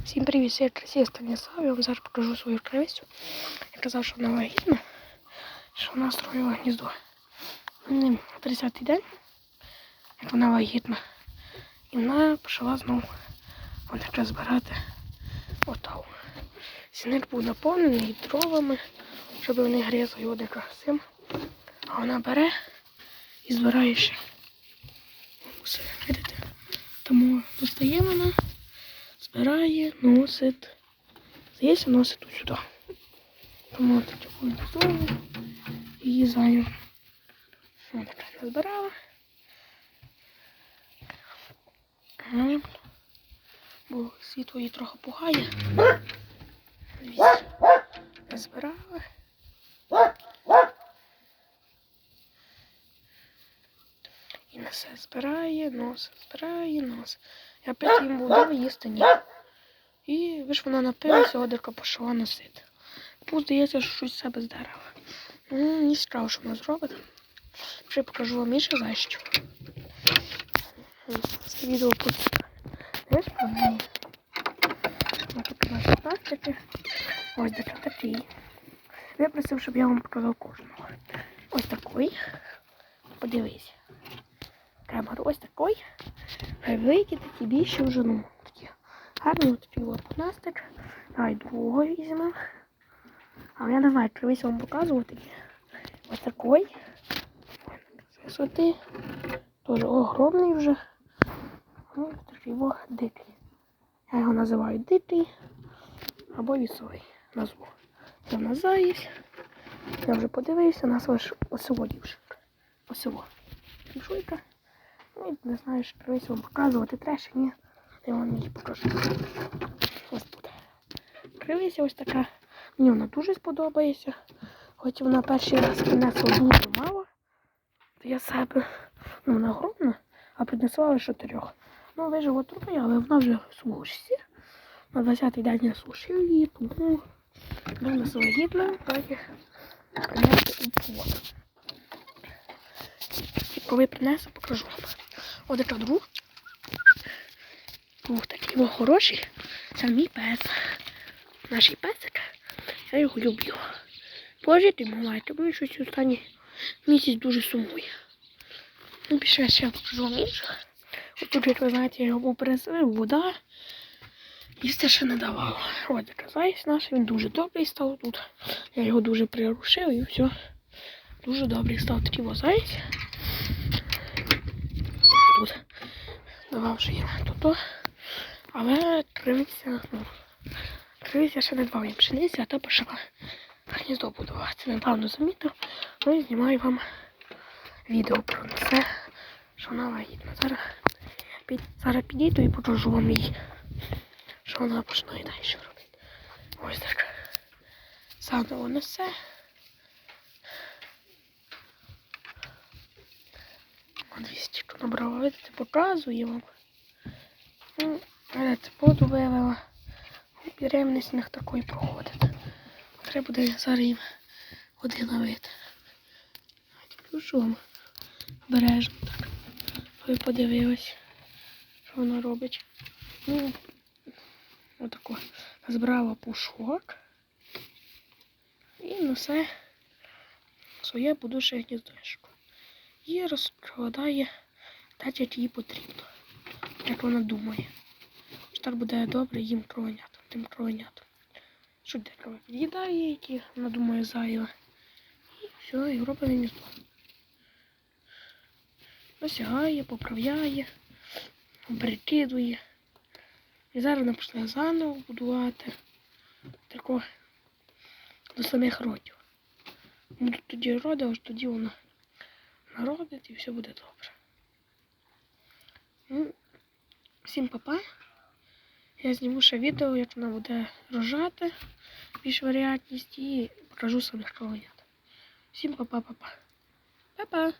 Всім привіт, я Красія Станіслав, я вам зараз покажу свою кривицю. Я казав, що вона вагітна, що вона строїла гніздо. Мені 30-й день, як вона вагітна. І вона почала знову вона збирати отаву. Сінир був наповнений дровами, щоб вони грізли один цим. А вона бере і збирає ще. Усе, видите? Тому достає вона збирає, носить. Здається, носить вот сюди. Тому от зону. И езжаю. Її заю. разбирала. назбирала. Бо світло її трохи пугає. Дивіться. І несе збирає, носить, збирає, носить. Я опять їм буду їсти ні. І ви ж вона напилася, одерка пішла носити. Пусть здається, що щось себе здерла. Ну, не цікаво, що вона зробить. Ще покажу вам інше зайщо. Це відео буде. Теж про неї. Ось тут у нас пластики. Ось така такий. Я просив, щоб я вам показав кожного. Ось такий. Подивись. Камеру ось такий. Великі такі більші вже, ну, такі гарні, ось такий от пластик. Давай другого візьмемо. Але я не знаю, весь вам показувати. Ось такий. Висоти. Тоже огромний вже. Ось такий о, дикий. Я його називаю дикий або вісовий назву. Це в нас заєць. Я вже подивився, нас ось осиво дівчинка. Осиво. Ну, не знаю, що привезти вам показувати треш, ні. Я вам її покажу. Ось тут. Кривися ось така. Мені вона дуже сподобається. Хоч вона перший раз принесла дуже мало, то я себе, ну вона огромна, а принесла лише трьох. Ну, вижила троє, але вона вже в сушці. На 20-й день я сушив її, тому вона вагітна, так як принести у плод. І коли принесу, покажу вам. Ось така друг. Був такий о, хороший. Це мій пес. Наш песик. Я його люблю. Пожити бувайте, бо він щось останній місяць дуже сумує. Ну, більше ще покажу вам інших. От тут, як ви знаєте, я його був переселив, вода. Їсти ще не давав. Ось зайць наш, він дуже добрий став тут. Я його дуже прирушив і все. Дуже добрий став такий зайць. Була вже я тут. Але тривиця, ну, тривиця ще не дбав я пшениця, а та пішла гніздо будувати. Це недавно замітив. Ну і знімаю вам відео про це, що вона вагітна. Зараз під, зараз підійду і покажу вам її. що вона починає далі робити. Ось так. Заново несе. По 200 Добровольці показую вам. Ну, це воду вивела. Беремність них такої проходить. Треба буде зараз один води ловити. Плюшом. Бережно так. Ви подивились, що воно робить. Ну, Отако. Збрала пушок. І носе своє будуще гніздечко. І розкладає як їй потрібно. Як вона думає. Що так буде добре їм кровенятам, тим кровенятам. Що де кров під'їдає, які вона думає зайве. І все, і робить гніздо. Осягає, поправляє, перекидує. І зараз вона почне заново будувати. Тако до самих родів. Будуть тоді роди, аж тоді вона народить і все буде добре. Ну, всім папа. Я зніму ще відео, як вона буде рожати, більш варіантність і покажу самих кровенят. Всім папа-папа. Па-па!